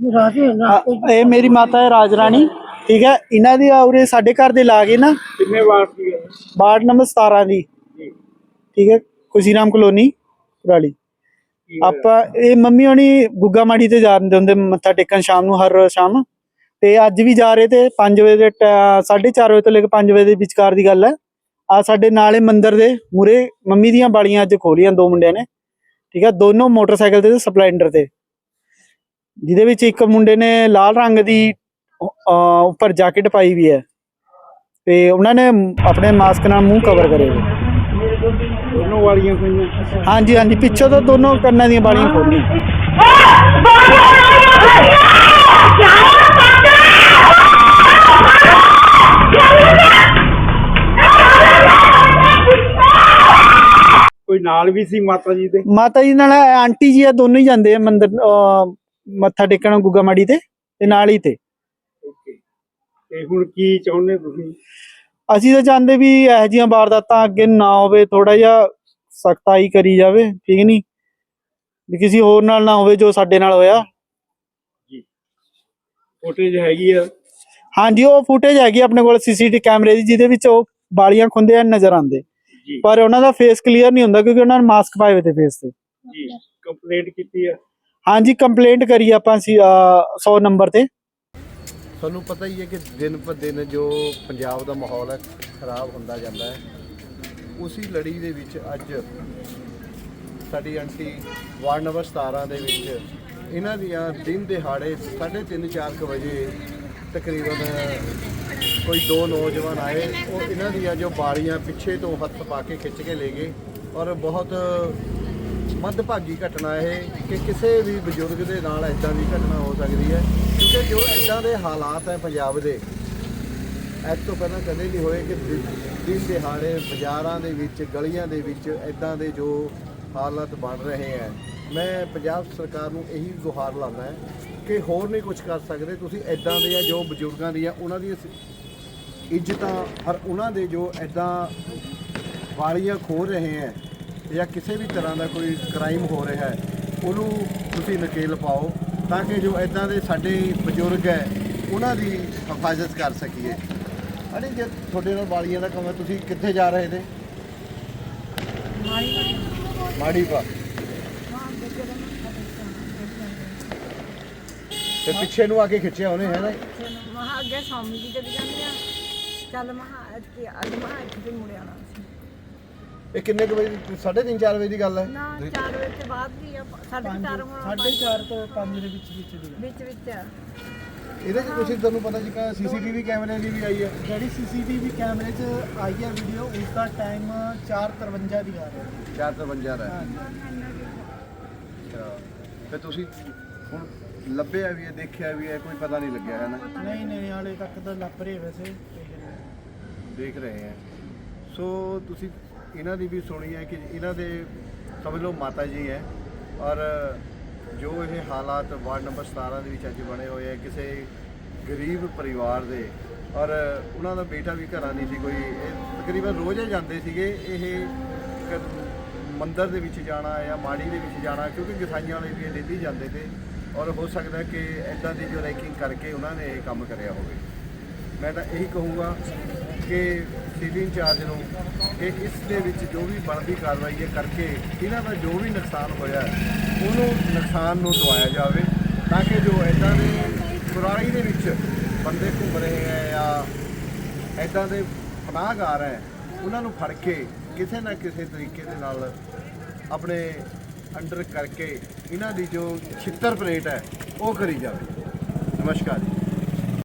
ਰਾਜੇ ਨਾ ਆ, ਇਹ ਮੇਰੀ ਮਾਤਾ ਹੈ ਰਾਜ ਰਾਣੀ ਠੀਕ ਹੈ? ਇਹਨਾਂ ਦੀ ਉਰੇ ਸਾਡੇ ਘਰ ਦੇ ਲਾਗੇ ਨਾ ਕਿੰਨੇ ਵਾਰ ਸੀ ਵਾਰਡ ਨੰਬਰ 17 ਦੀ। ਜੀ। ਠੀਕ ਹੈ? ਖੁਸ਼ੀਰਾਮ ਕਲੋਨੀ ਪੁਰਾਲੀ ਆਪਾਂ ਇਹ ਮੰਮੀ ਹੋਣੀ ਗੁੱਗਾ ਮਾੜੀ ਤੇ ਜਾਂਦੇ ਹੁੰਦੇ ਮੱਥਾ ਟੇਕਣ ਸ਼ਾਮ ਨੂੰ ਹਰ ਰੋਜ਼ ਸ਼ਾਮ। ਤੇ ਅੱਜ ਵੀ ਜਾ ਰਹੇ ਤੇ 5 ਵਜੇ ਦੇ 4:30 ਵਜੇ ਤੋਂ ਲੈ ਕੇ 5 ਵਜੇ ਦੇ ਵਿਚਕਾਰ ਦੀ ਗੱਲ ਹੈ। ਆ ਸਾਡੇ ਨਾਲੇ ਮੰਦਿਰ ਦੇ ਮੂਰੇ ਮੰਮੀ ਦੀਆਂ ਬਾੜੀਆਂ ਅੱਜ ਖੋਲੀਆਂ ਦੋ ਮੁੰਡਿਆਂ ਨੇ। ਠੀਕ ਹੈ? ਦੋਨੋਂ ਮੋਟਰਸਾਈਕਲ ਤੇ ਤੇ ਸਪਲੈਂਡਰ ਤੇ। ਜਿਹਦੇ ਵਿੱਚ ਇੱਕ ਮੁੰਡੇ ਨੇ ਲਾਲ ਰੰਗ ਦੀ ਉੱਪਰ ਜੈਕਟ ਪਾਈ ਵੀ ਹੈ। ਤੇ ਉਹਨਾਂ ਨੇ ਆਪਣੇ ਮਾਸਕ ਨਾਲ ਮੂੰਹ ਕਵਰ ਕਰੇ ਹੋਏ। ਦੋਨੋਂ ਵਾਲੀਆਂ ਹਾਂਜੀ ਹਾਂਜੀ ਪਿੱਛੋਂ ਤੋਂ ਦੋਨੋਂ ਕੰਨਾਂ ਦੀਆਂ ਬਾਲੀਆਂ ਖੋਲੀਆਂ। ਕੋਈ ਨਾਲ ਵੀ ਸੀ ਮਾਤਾ ਜੀ ਦੇ? ਮਾਤਾ ਜੀ ਨਾਲ ਆਂਟੀ ਜੀ ਆ ਦੋਨੋਂ ਹੀ ਜਾਂਦੇ ਆ ਮੰਦਿਰ ਮੱਥਾ ਟੇਕਣ ਗੁੱਗਾ ਮਾੜੀ ਤੇ ਤੇ ਨਾਲ ਹੀ ਤੇ। ਓਕੇ। ਤੇ ਹੁਣ ਕੀ ਚਾਹੁੰਦੇ ਤੁਸੀਂ? ਅਸੀਂ ਤਾਂ ਚਾਹੁੰਦੇ ਵੀ ਇਹੋ ਜਿਹੀਆਂ ਵਾਰਦਾਤਾਂ ਅੱਗੇ ਨਾ ਹੋਵੇ ਥੋੜਾ ਜਿਹਾ ਸਖਤਾਈ ਕਰੀ ਜਾਵੇ ਠੀਕ ਨਹੀਂ ਵੀ ਕਿਸੇ ਹੋਰ ਨਾਲ ਨਾ ਹੋਵੇ ਜੋ ਸਾਡੇ ਨਾਲ ਹੋਇਆ। ਫੁਟੇਜ ਹੈਗੀ ਆ? ਹਾਂਜੀ ਉਹ ਫੁਟੇਜ ਹੈਗੀ ਆਪਣੇ ਕੋਲ ਸੀਸੀਟੀਵੀ ਕੈਮਰੇ ਦੀ ਜਿਹਦੇ ਵਿੱਚ ਉਹ ਬਾਲੀਆਂ ਖੁੰਦੇ ਆ ਨਜ਼ਰ ਆਉਂਦੇ। ਪਰ ਉਹਨਾਂ ਦਾ ਫੇਸ ਕਲੀਅਰ ਨਹੀਂ ਹੁੰਦਾ ਕਿਉਂਕਿ ਉਹਨਾਂ ਨੇ ਮਾਸਕ ਪਾਏ ਹੋਏ ਤੇ ਫੇਸ ਤੇ। ਜੀ। ਕੰਪਲੇਂਟ ਕੀਤੀ ਆ? ਹਾਂਜੀ ਕੰਪਲੇਂਟ ਕਰੀ ਆਪਾਂ ਸੀ 100 ਨੰਬਰ ਤੇ। ਤੁਹਾਨੂੰ ਪਤਾ ਹੀ ਹੈ ਕਿ ਦਿਨ ਪਰ ਦਿਨ ਜੋ ਪੰਜਾਬ ਦਾ ਮਾਹੌਲ ਹੈ, ਖਰਾਬ ਹੁੰਦਾ ਜਾਂਦਾ ਹੈ, ਉਸੇ ਲੜੀ ਦੇ ਵਿੱਚ ਅੱਜ ਸਾਡੀ ਆਂਟੀ ਵਾਰਡ ਨੰਬਰ 17 ਦੇ ਵਿੱਚ ਇਹਨਾਂ ਦੀਆਂ ਦਿਨ ਦਿਹਾੜੇ 3:30 4 ਵਜੇ ਤਕਰੀਬਨ ਕੋਈ ਦੋ ਨੌਜਵਾਨ ਆਏ, ਉਹ ਇਹਨਾਂ ਦੀਆਂ ਜੋ ਬਾਰੀਆਂ ਪਿੱਛੇ ਤੋਂ ਹੱਥ ਪਾ ਕੇ ਖਿੱਚ ਕੇ ਲੈ ਗਏ ਔਰ ਬਹੁਤ ਮੱਦਭਾਗੀ ਘਟਨਾ ਇਹ ਕਿ ਕਿਸੇ ਵੀ ਬਜ਼ੁਰਗ ਦੇ ਨਾਲ ਇਦਾਂ ਦੀ ਘਟਨਾ ਹੋ ਸਕਦੀ ਹੈ, ਕਿਉਂਕਿ ਜੋ ਇਦਾਂ ਦੇ ਹਾਲਾਤ ਹੈ ਪੰਜਾਬ ਦੇ, ਅੱਜ ਤੋਂ ਪਹਿਲਾਂ ਕਦੇ ਨਹੀਂ ਹੋਏ ਕਿ ਦਿ- ਦਿਨ ਦਿਹਾੜੇ ਬਾਜ਼ਾਰਾਂ ਦੇ ਵਿੱਚ, ਗਲੀਆਂ ਦੇ ਵਿੱਚ ਇਦਾਂ ਦੇ ਜੋ ਹਾਲਤ ਬਣ ਰਹੇ ਹੈ। ਮੈਂ ਪੰਜਾਬ ਸਰਕਾਰ ਨੂੰ ਇਹੀ ਗੁਹਾਰ ਲਾਉਂਦਾ ਹੈ ਕਿ ਹੋਰ ਨਹੀਂ ਕੁਝ ਕਰ ਸਕਦੇ। ਤੁਸੀਂ ਇਦਾਂ ਦੇ ਆ ਜੋ ਬਜ਼ੁਰਗਾਂ ਦੀਆਂ, ਉਹਨਾਂ ਦੀਆਂ ਸ- ਇੱਜ਼ਤਾਂ ਔਰ ਉਹਨਾਂ ਦੇ ਜੋ ਇਦਾਂ ਵਾਲੀਆਂ ਖੋ ਰਹੇ ਹੈ ਜਾਂ ਕਿਸੇ ਵੀ ਤਰ੍ਹਾਂ ਦਾ ਕੋਈ ਕ੍ਰਾਈਮ ਹੋ ਰਿਹਾ ਹੈ, ਉਹਨੂੰ ਤੁਸੀਂ ਨਕੇਲ ਪਾਓ ਤਾਂ ਕਿ ਜੋ ਇਦਾਂ ਦੇ ਸਾਡੇ ਬਜ਼ੁਰਗ ਹੈ, ਉਹਨਾਂ ਦੀ ਹਿਫਾਜ਼ਤ ਕਰ ਸਕੀਏ। ਅਰੇ ਜੇ ਤੁਹਾਡੇ ਨਾਲ ਵਾਲੀਆਂ ਦਾ ਕੰਮ ਹੈ, ਤੁਸੀਂ ਕਿੱਥੇ ਜਾ ਰਹੇ ਨੇ? ਮਾੜੀ ਪਾ ਤੇ ਪਿੱਛੇ ਨੂੰ ਆ ਕੇ ਖਿੱਚਿਆ ਉਹਨੇ, ਹੈ ਨਾ? ਮਹਾ ਅੱਗੇ ਸਾਹਮਣੇ ਦੀ ਚਲੀ ਜਾਂਦੀ ਆ। ਚੱਲ ਮਹਾ, ਅੱਜ ਅੱਜ ਮਹਾ ਇੱਥੇ ਤੇ ਮੁੜ ਇਹ ਕਿੰਨੇ ਕੁ ਵਜੇ 3:30 4 ਵਜੇ ਦੀ ਗੱਲ ਹੈ? ਨਾ 4 ਵਜੇ ਤੋਂ ਬਾਅਦ ਵੀ ਆ ਸਾਢੇ 4 ਸਾਢੇ 4 ਤੋਂ 5 ਦੇ ਵਿੱਚ ਵਿੱਚ ਦੀ ਵਿੱਚ ਵਿੱਚ ਆ। ਇਹਦੇ 'ਚ ਤੁਸੀਂ ਤੁਹਾਨੂੰ ਪਤਾ ਜੀ ਕਿ ਸੀਸੀਟੀਵੀ ਕੈਮਰੇ ਦੀ ਵੀ ਆਈ ਹੈ। ਜਿਹੜੀ ਸੀਸੀਟੀਵੀ ਕੈਮਰੇ 'ਚ ਆਈ ਹੈ ਵੀਡੀਓ ਉਸ ਦਾ ਟਾਈਮ 4:53 ਦੀ ਆ ਰਿਹਾ 453 ਦਾ ਹੈ। ਅੱਛਾ। ਤੇ ਤੁਸੀਂ ਹੁਣ ਲੱਭਿਆ ਵੀ ਹੈ ਦੇਖਿਆ ਵੀ ਹੈ ਕੋਈ ਪਤਾ ਨਹੀਂ ਲੱਗਿਆ ਹੈ ਨਾ ਨਹੀਂ ਨਹੀਂ ਹਾਲੇ ਤੱਕ ਤਾਂ ਲੱਭ ਰਹੇ ਵੈਸੇ। ਦੇਖ ਰਹੇ ਹੈ। ਸੋ ਤੁਸੀਂ ਇਹਨਾਂ ਦੀ ਵੀ ਸੁਣੀ ਹੈ ਕਿ ਇਹਨਾਂ ਦੇ ਸਮਝ ਲਓ ਮਾਤਾ ਜੀ ਹੈ। ਔਰ ਜੋ ਇਹ ਹਾਲਾਤ ਵਾਰਡ ਨੰਬਰ 17 ਦੇ ਵਿੱਚ ਅੱਜ ਬਣੇ ਹੋਏ ਹੈ, ਕਿਸੇ ਗਰੀਬ ਪਰਿਵਾਰ ਦੇ। ਔਰ ਉਹਨਾਂ ਦਾ ਬੇਟਾ ਵੀ ਘਰਾਂ ਨਹੀਂ ਸੀ ਕੋਈ। ਇਹ ਤਕਰੀਬਨ ਰੋਜ਼ ਹੀ ਜਾਂਦੇ ਸੀਗੇ। ਇਹ ਮੰਦਰ ਦੇ ਵਿੱਚ ਜਾਣਾ ਜਾਂ ਮਾੜੀ ਦੇ ਵਿੱਚ ਜਾਣਾ, ਕਿਉਂਕਿ ਗਸਾਈਆਂ ਵਾਲੇ ਵੀ ਇਹ ਡੇਲੀ ਜਾਂਦੇ ਤੇ। ਔਰ ਹੋ ਸਕਦਾ ਕਿ ਐਦਾਂ ਦੀ ਜੋ ਰੈਕਿੰਗ ਕਰਕੇ ਉਹਨਾਂ ਨੇ ਇਹ ਕੰਮ ਕਰਿਆ ਹੋਵੇ। ਮੈਂ ਤਾਂ ਇਹੀ ਕਹੂੰਗਾ ਕਿ ਸਿਟੀ ਇੰਚਾਰਜ ਨੂੰ ਕਿ ਇਸ ਦੇ ਵਿੱਚ ਜੋ ਵੀ ਬਣਦੀ ਕਾਰਵਾਈ ਹੈ ਕਰਕੇ ਇਹਨਾਂ ਦਾ ਜੋ ਵੀ ਨੁਕਸਾਨ ਹੋਇਆ ਉਹਨੂੰ ਨੁਕਸਾਨ ਨੂੰ ਦਵਾਇਆ ਜਾਵੇ ਤਾਂ ਕਿ ਜੋ ਐਦਾਂ ਦੇ ਕੁਰਾਲੀ ਦੇ ਵਿੱਚ ਬੰਦੇ ਘੁੰਮ ਰਹੇ ਹੈ ਜਾਂ ਐਦਾਂ ਦੇ ਪਨਾਹਗਾਰ ਹੈ, ਉਹਨਾਂ ਨੂੰ ਫੜ ਕੇ ਕਿਸੇ ਨਾ ਕਿਸੇ ਤਰੀਕੇ ਦੇ ਨਾਲ ਆਪਣੇ ਅੰਡਰ ਕਰਕੇ ਇਹਨਾਂ ਦੀ ਜੋ ਛਿੱਤਰ ਪਲੇਟ ਹੈ, ਉਹ ਕਰੀ ਜਾਵੇ। ਨਮਸਕਾਰ ਜੀ।